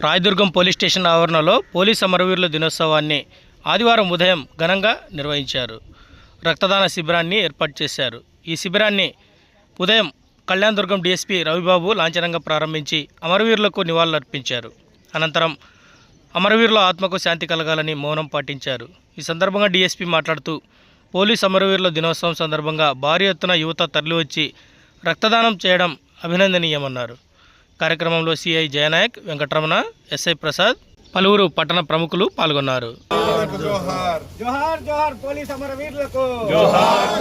Rayadurgam police station ఆవరణలో police అమరవీరుల దినోత్సవాన్ని ఆదివారం ఉదయం ఘనంగా నిర్వహించారు. రక్తదాన శిబిరాన్ని ఏర్పాటు చేశారు. ఈ శిబిరాన్ని ఉదయం కళ్యాణదుర్గం డీఎస్పీ రవిబాబు లాంఛనంగా ప్రారంభించి అమరవీరులకు నివాళులర్పించారు. అనంతరం అమరవీరుల ఆత్మకు శాంతి కలగాలని మౌనం పాటించారు. ఈ సందర్భంగా డీఎస్పీ మాట్లాడుతూ పోలీస్ అమరవీరుల దినోత్సవం సందర్భంగా భారీ ఎత్తున యువత తరలివచ్చి రక్తదానం చేయడం అభినందనీయమన్నారు. కార్యక్రమంలో సిఐ జయనాయక్ వెంకటరమణ ఎస్ఐ ప్రసాద్ పలువురు పట్టణ ప్రముఖులు పాల్గొన్నారు. జోహార్ జోహార్ పోలీస్ అమరవీరులకు జోహార్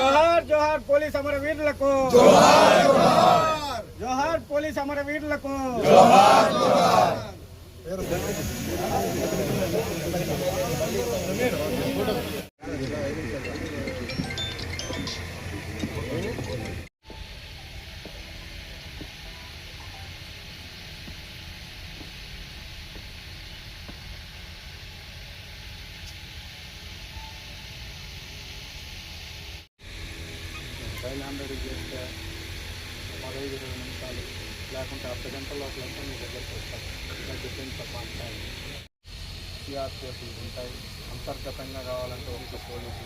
జోహార్ జోహార్ పోలీస్ అమరవీరులకు జోహార్ జోహార్ పోలీస్ అమరవీరులకు లేకుంటే అర్ధ గంట లోపల మీ దగ్గరికి వస్తారు ఇలా డిఫెన్స్ ఉంటాయి సిఆర్పిఎఫ్ ఉంటాయి అంతర్గతంగా కావాలంటే ఒక పోలీసు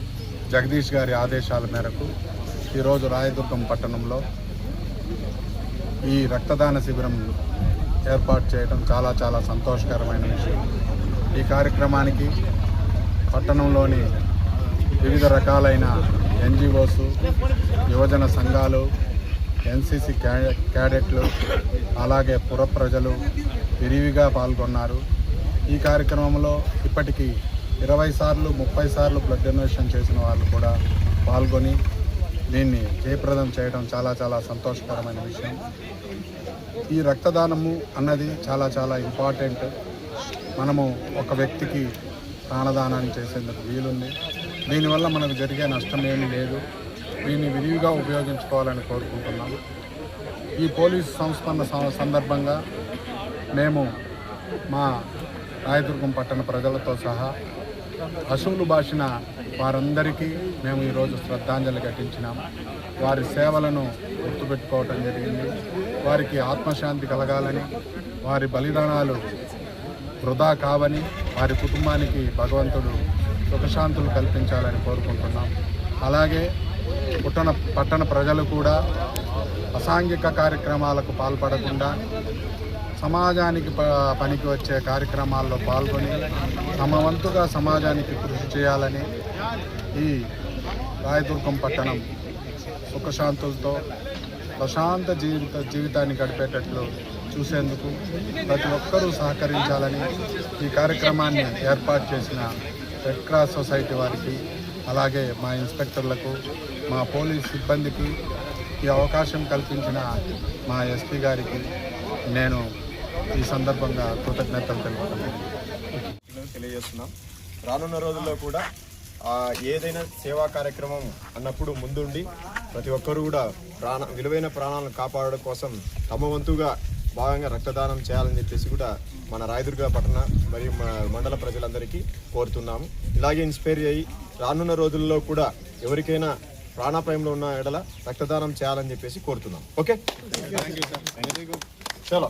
జగదీష్ గారి ఆదేశాల మేరకు ఈరోజు రాయదుర్గం పట్టణంలో ఈ రక్తదాన శిబిరం ఏర్పాటు చేయడం చాలా చాలా సంతోషకరమైన విషయం. ఈ కార్యక్రమానికి పట్టణంలోని వివిధ రకాలైన ఎన్జిఓస్ యువజన సంఘాలు ఎన్సిసి క్యా- క్యాడెట్లు అలాగే పుర ప్రజలు విరివిగా పాల్గొన్నారు. ఈ కార్యక్రమంలో ఇప్పటికీ ఇరవై సార్లు ముప్పై సార్లు బ్లడ్ డొనేషన్ చేసిన వాళ్ళు కూడా పాల్గొని దీన్ని జయప్రదం చేయడం చాలా చాలా సంతోషకరమైన విషయం. ఈ రక్తదానము అన్నది చాలా చాలా ఇంపార్టెంట్ మనము ఒక వ్యక్తికి ప్రాణదానాన్ని చేసేందుకు వీలుంది. దీనివల్ల మనకు జరిగే నష్టం ఏమీ లేదు. దీన్ని విరివిగా ఉపయోగించుకోవాలని కోరుకుంటున్నాము. ఈ పోలీసు సంస్కరణ సందర్భంగా మేము మా రాయదుర్గం పట్టణ ప్రజలతో సహా అసూలు భాషన వారందరికీ మేము ఈరోజు శ్రద్ధాంజలి ఘటించినాము వారి సేవలను గుర్తుపెట్టుకోవటం జరిగింది. వారికి ఆత్మశాంతి కలగాలని వారి బలిదానాలు వృధా కావని వారి కుటుంబానికి భగవంతుడు సుఖశాంతులు కల్పించాలని కోరుకుంటున్నాం. అలాగే పుట్టణ పట్టణ ప్రజలు కూడా అసాంఘిక కార్యక్రమాలకు పాల్పడకుండా సమాజానికి ప పనికి వచ్చే కార్యక్రమాల్లో పాల్గొని తమ వంతుగా సమాజానికి కృషి చేయాలని ఈ రాయదుర్గం పట్టణం సుఖశాంతులతో ప్రశాంత జీవిత జీవితాన్ని గడిపేటట్లు చూసేందుకు ప్రతి ఒక్కరూ సహకరించాలని ఈ కార్యక్రమాన్ని ఏర్పాటు చేసిన రెడ్ క్రాస్ సొసైటీ వారికి అలాగే మా ఇన్స్పెక్టర్లకు మా పోలీస్ సిబ్బందికి ఈ అవకాశం కల్పించిన మా ఎస్పీ గారికి నేను ఈ సందర్భంగా కృతజ్ఞతలు తెలుపుతున్నాను తెలియజేస్తున్నాం. రానున్న రోజుల్లో కూడా ఆ, ఏదైనా సేవా కార్యక్రమం అన్నప్పుడు ముందుండి ప్రతి ఒక్కరు కూడా ప్రాణ విలువైన ప్రాణాలను కాపాడడం కోసం తమ వంతుగా భాగంగా రక్తదానం చేయాలని చెప్పేసి కూడా మన రాయదుర్గ పట్టణ మరియు మన మండల ప్రజలందరికీ కోరుతున్నాము. ఇలాగే ఇన్స్పైర్ అయ్యి రానున్న రోజుల్లో కూడా ఎవరికైనా ప్రాణాపాయంలో ఉన్న ఎడల రక్తదానం చేయాలని చెప్పేసి కోరుతున్నాం. ఓకే? చలో.